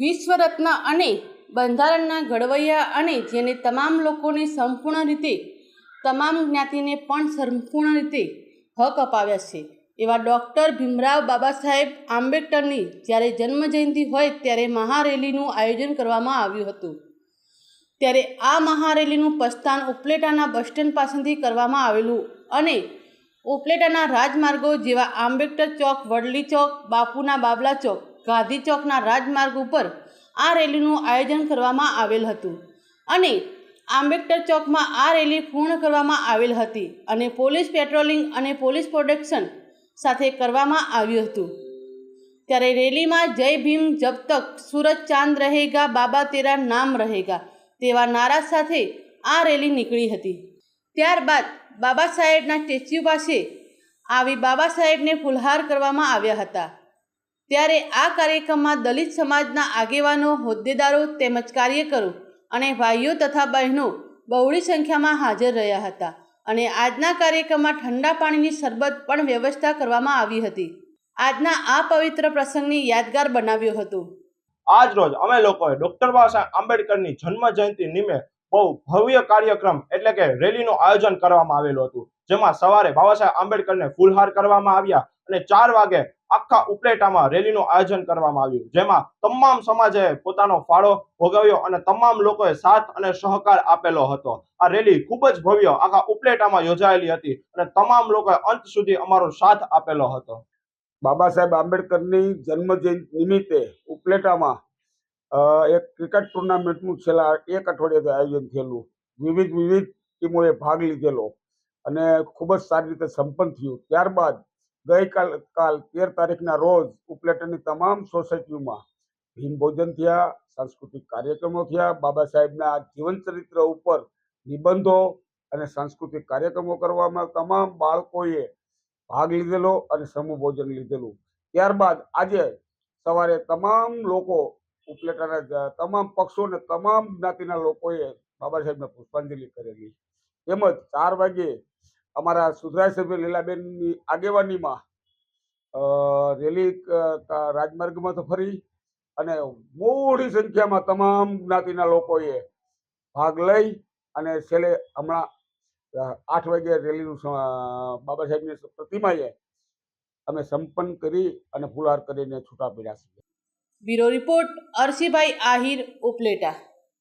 વિશ્વરત્ન અને બંધારણના ઘડવૈયા અને જેને તમામ લોકોને સંપૂર્ણ રીતે, તમામ જ્ઞાતિને પણ સંપૂર્ણ રીતે હક અપાવ્યા છે. એવા ડૉક્ટર ભીમરાવ બાબા સાહેબ આંબેડકરની જ્યારે જન્મજયંતિ હોય ત્યારે મહારેલીનું આયોજન કરવામાં આવ્યું હતું. ત્યારે આ મહારેલીનું પ્રસ્થાન ઉપલેટાના બસ સ્ટેન્ડ પાસેથી કરવામાં આવેલું અને ઉપલેટાના રાજમાર્ગો જેવા આંબેડકર ચોક, વડલી ચોક, બાપુના બાબલા ચોક ગાંધી ચોકના રાજમાર્ગ ઉપર આ રેલીનું આયોજન કરવામાં આવેલ હતું અને આંબેડકર ચોકમાં આ રેલી પૂર્ણ કરવામાં આવેલ હતી અને પોલીસ પેટ્રોલિંગ અને પોલીસ પ્રોટેક્શન સાથે કરવામાં આવ્યું હતું. ત્યારે રેલીમાં જય ભીમ, જબ તક સૂરજ ચાંદ રહેગા, બાબા તેરા નામ રહેગા તેવા નારા સાથે આ રેલી નીકળી હતી. ત્યારબાદ બાબા સાહેબના સ્ટેચ્યુ પાસે આવી બાબા સાહેબને ફુલહાર કરવામાં આવ્યા હતા. ત્યારે આ કાર્યક્રમમાં દલિત સમાજના આગેવાનો, હોદ્દેદારો તેમજ કાર્યકરો અને ભાઈઓ તથા બહેનો બહોળી સંખ્યામાં હાજર રહ્યા હતા અને આજના કાર્યક્રમમાં ઠંડા પાણીની શરબત પણ વ્યવસ્થા કરવામાં આવી હતી. આજના આ પવિત્ર પ્રસંગને યાદગાર બનાવ્યો હતો. આજ રોજ અમે લોકોએ ડોક્ટર બાબા સાહેબ આંબેડકરની જન્મ જયંતિ નિમિત્તે બહુ ભવ્ય કાર્યક્રમ એટલે કે રેલીનું આયોજન કરવામાં આવેલું હતું. જેમાં સવારે બાબાસાહેબ આંબેડકરને ફૂલહાર કરવામાં આવ્યા અને ચાર વાગે આખા ઉપલેટામાં રેલીનું આયોજન કરવામાં આવ્યું. જેમાં તમામ સમાજે પોતાનો ફાળો ભોગવ્યો અને તમામ લોકોએ સાથ અને સહકાર આપેલો હતો. આ રેલી ખૂબ જ ભવ્ય આખા ઉપલેટામાં યોજાયેલી હતી અને તમામ લોકોએ અંત સુધી અમારો સાથ આપેલો હતો. બાબા સાહેબ આંબેડકરની જન્મ નિમિત્તે ઉપલેટામાં એક ક્રિકેટ ટુર્નામેન્ટનું છેલ્લા એક અઠવાડિયાથી આયોજન થયેલું. વિવિધ વિવિધ ટીમોએ ભાગ લીધેલો અને ખૂબ જ સારી રીતે સંપન્ન થયું. ત્યારબાદ ગઈકાલ, કાલ તેર તારીખના રોજ ઉપલેટાની તમામ સોસાયટીઓમાં ભીમભોજન થયા, સાંસ્કૃતિક કાર્યક્રમો થયા. બાબા સાહેબના જીવનચરિત્ર ઉપર નિબંધો અને સાંસ્કૃતિક કાર્યક્રમો કરવામાં તમામ બાળકોએ ભાગ લીધેલો અને સમૂહ ભોજન લીધેલું. ત્યારબાદ આજે સવારે તમામ લોકો ઉપલેટાના તમામ પક્ષો અને તમામ જ્ઞાતિના લોકોએ બાબા સાહેબને પુષ્પાંજલિ કરેલી. તેમજ ચાર વાગે અમારા સુધરાય સભ્ય લીલાબેનની આગેવાનીમાં રેલી રાજમાર્ગમાં તો ફરી અને મોટી સંખ્યામાં તમામ જ્ઞાતિના લોકોએ ભાગ લઈ અને છેલ્લે હમણાં આઠ વાગે રેલીનું બાબા સાહેબની પ્રતિમાએ અમે સંપન્ન કરી અને ફુલાર કરીને છૂટા પડ્યા છીએ. Bureau report Arshibhai Ahir Upleta.